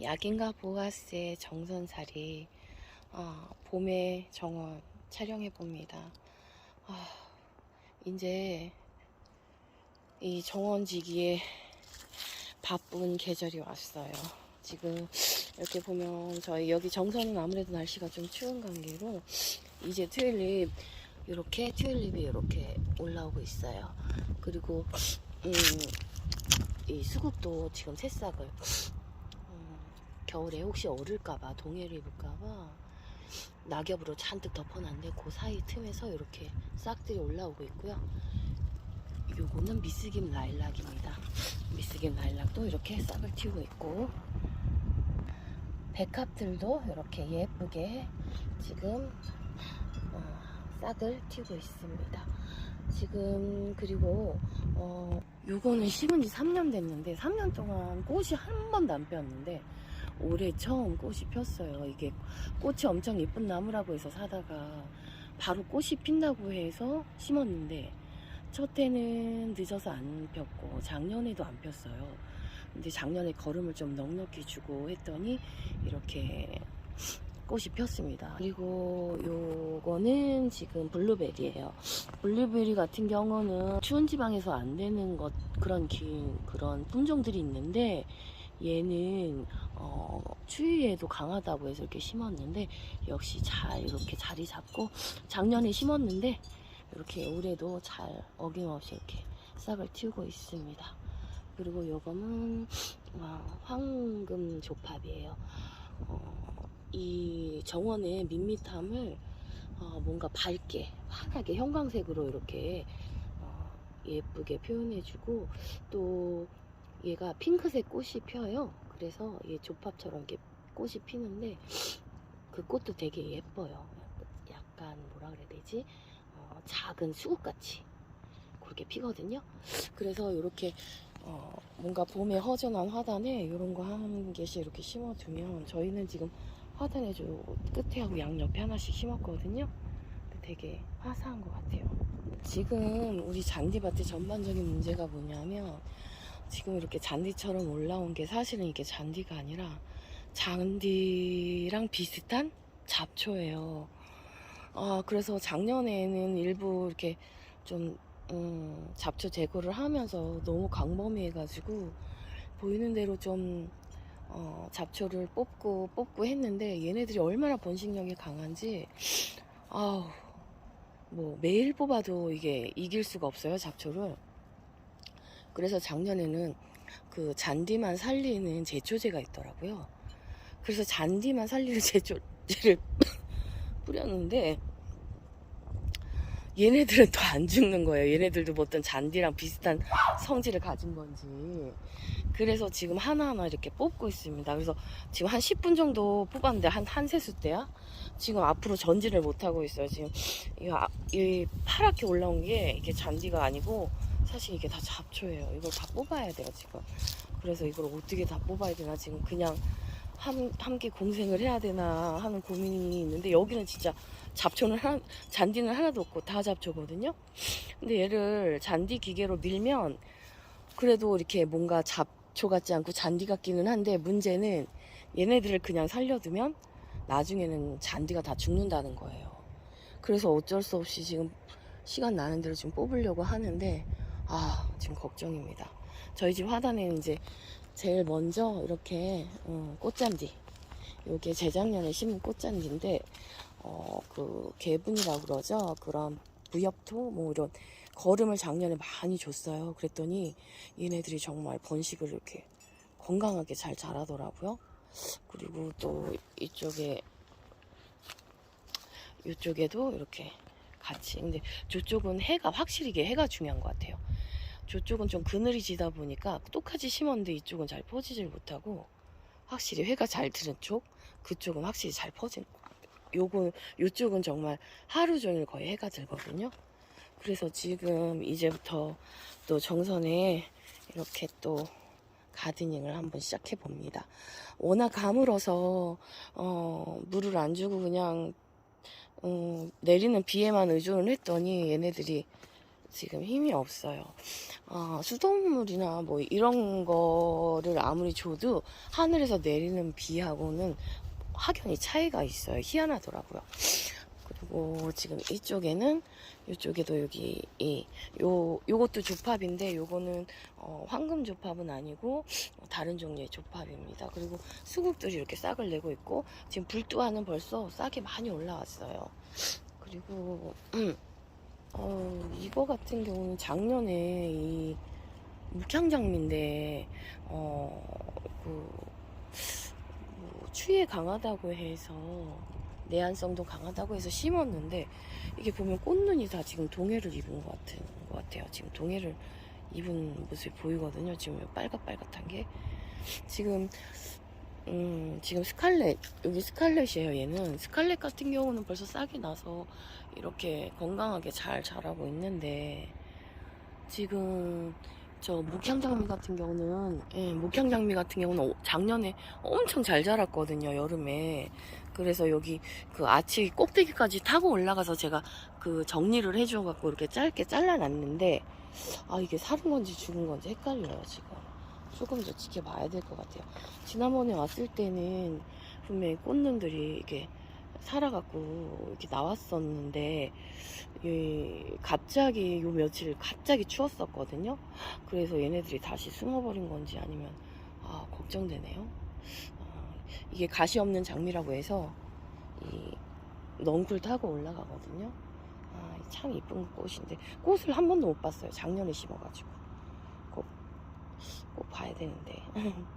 약인가 보아스의 정선살이 아, 봄의 정원 촬영해 봅니다. 아, 이제 이 정원지기에 바쁜 계절이 왔어요. 지금 이렇게 보면 저희 여기 정선은 아무래도 날씨가 좀 추운 관계로 이제 튤립 이렇게 튤립이 이렇게 올라오고 있어요. 그리고 음, 이 수국도 지금 새싹을 음, 겨울에 혹시 얼을까봐 동해를 입을까봐 낙엽으로 잔뜩 덮어놨는데 그 사이 틈에서 이렇게 싹들이 올라오고 있고요. 요거는 미스김 라일락입니다. 미스김 라일락도 이렇게 싹을 틔우고 있고 백합들도 이렇게 예쁘게 지금 어, 싹을 틔우고 있습니다. 지금 그리고 어, 요거는 심은 지 3년 됐는데 3년 동안 꽃이 한 번도 안 피었는데 올해 처음 꽃이 폈어요. 이게 꽃이 엄청 예쁜 나무라고 해서 사다가 바로 꽃이 핀다고 해서 심었는데 첫 해는 늦어서 안 폈고 작년에도 안 폈어요. 근데 작년에 거름을 좀 넉넉히 주고 했더니 이렇게 꽃이 폈습니다. 그리고 요거는 지금 블루베리예요. 블루베리 같은 경우는 추운 지방에서 안 되는 것 그런 기, 그런 품종들이 있는데 얘는 어, 추위에도 강하다고 해서 이렇게 심었는데 역시 잘 이렇게 자리 잡고 작년에 심었는데 이렇게 올해도 잘 어김없이 이렇게 싹을 틔우고 있습니다. 그리고 요거는 어, 황금 조팝이에요. 어, 이 정원의 밋밋함을 어, 뭔가 밝게 환하게 형광색으로 이렇게 어, 예쁘게 표현해주고 또 얘가 핑크색 꽃이 펴요. 그래서 얘 조팝처럼 이렇게 꽃이 피는데 그 꽃도 되게 예뻐요. 약간 뭐라 그래야 되지? 어, 작은 수국같이 그렇게 피거든요. 그래서 이렇게 어, 뭔가 봄에 허전한 화단에 이런 거 한 개씩 이렇게 심어두면 저희는 지금 화단에 저 끝에 하고 양옆에 하나씩 심었거든요. 되게 화사한 것 같아요. 지금 우리 잔디밭의 전반적인 문제가 뭐냐면 지금 이렇게 잔디처럼 올라온 게 사실은 이게 잔디가 아니라 잔디랑 비슷한 잡초예요. 아, 그래서 작년에는 일부 이렇게 좀, 음, 잡초 제거를 하면서 너무 광범위해가지고 보이는 대로 좀, 어, 잡초를 뽑고 뽑고 했는데 얘네들이 얼마나 번식력이 강한지, 아우, 뭐 매일 뽑아도 이게 이길 수가 없어요, 잡초를. 그래서 작년에는 그 잔디만 살리는 제초제가 있더라고요. 그래서 잔디만 살리는 제초제를 뿌렸는데 얘네들은 더안 죽는 거예요. 얘네들도 뭐 어떤 잔디랑 비슷한 성질을 가진 건지. 그래서 지금 하나하나 이렇게 뽑고 있습니다. 그래서 지금 한 10분 정도 뽑았는데 한, 한 세수 때야? 지금 앞으로 전진을 못하고 있어요. 지금 이, 아- 이 파랗게 올라온 게 이게 잔디가 아니고 사실 이게 다 잡초예요. 이걸 다 뽑아야 돼요, 지금. 그래서 이걸 어떻게 다 뽑아야 되나 지금 그냥 함, 함께 공생을 해야 되나 하는 고민이 있는데 여기는 진짜 잡초는 하나, 잔디는 하나도 없고 다 잡초거든요. 근데 얘를 잔디 기계로 밀면 그래도 이렇게 뭔가 잡초 같지 않고 잔디 같기는 한데 문제는 얘네들을 그냥 살려두면 나중에는 잔디가 다 죽는다는 거예요. 그래서 어쩔 수 없이 지금 시간 나는 대로 지금 뽑으려고 하는데 아 지금 걱정입니다. 저희 집 화단에는 이제 제일 먼저 이렇게 음, 꽃잔디 요게 재작년에 심은 꽃잔디인데 어 그 개분이라고 그러죠? 그런 부엽토? 뭐 이런 거름을 작년에 많이 줬어요. 그랬더니 얘네들이 정말 번식을 이렇게 건강하게 잘 자라더라고요. 그리고 또 이쪽에 이쪽에도 이렇게 같이 근데 저쪽은 해가 확실히 이게 해가 중요한 것 같아요. 저쪽은 좀 그늘이 지다 보니까 똑같이 심었는데 이쪽은 잘 퍼지질 못하고 확실히 해가 잘 드는 쪽? 그쪽은 확실히 잘 퍼지는 것 요. 요거 요쪽은 정말 하루 종일 거의 해가 들거든요. 그래서 지금 이제부터 또 정선에 이렇게 또 가드닝을 한번 시작해 봅니다. 워낙 가물어서 어, 물을 안 주고 그냥 음, 내리는 비에만 의존을 했더니 얘네들이 지금 힘이 없어요. 아, 수돗물이나 뭐 이런 거를 아무리 줘도 하늘에서 내리는 비하고는 확연히 차이가 있어요. 희한하더라고요. 그리고 지금 이쪽에는 이쪽에도 여기 이 요 요것도 조팝인데 요거는 어, 황금 조팝은 아니고 어, 다른 종류의 조팝입니다. 그리고 수국들이 이렇게 싹을 내고 있고 지금 불두화는 벌써 싹이 많이 올라왔어요. 그리고 음, 어, 이거 같은 경우는 작년에 이 묵향장미인데 어, 그 뭐, 추위에 강하다고 해서 내한성도 강하다고 해서 심었는데 이게 보면 꽃눈이 다 지금 동해를 입은 것 같은 것 같아요. 지금 동해를 입은 모습이 보이거든요. 지금 요 빨갛빨갛한 게 지금 음, 지금 스칼렛 여기 스칼렛이에요. 얘는 스칼렛 같은 경우는 벌써 싹이 나서 이렇게 건강하게 잘 자라고 있는데 지금 저 목향 장미 같은 경우는 예, 목향 장미 같은 경우는 오- 작년에 엄청 잘 자랐거든요 여름에. 그래서 여기 그 아치 꼭대기까지 타고 올라가서 제가 그 정리를 해줘 갖고 이렇게 짧게 잘라놨는데 아 이게 사는 건지 죽은 건지 헷갈려요 지금. 조금 더 지켜봐야 될 것 같아요. 지난번에 왔을 때는 분명히 꽃눈들이 이렇게 살아갖고 이렇게 나왔었는데 이 갑자기 요 며칠 갑자기 추웠었거든요. 그래서 얘네들이 다시 숨어버린 건지 아니면 아 걱정되네요. 아, 이게 가시 없는 장미라고 해서 이 넝쿨 타고 올라가거든요. 아, 참 이쁜 꽃인데 꽃을 한 번도 못 봤어요. 작년에 심어가지고 꼭, 꼭 봐야 되는데.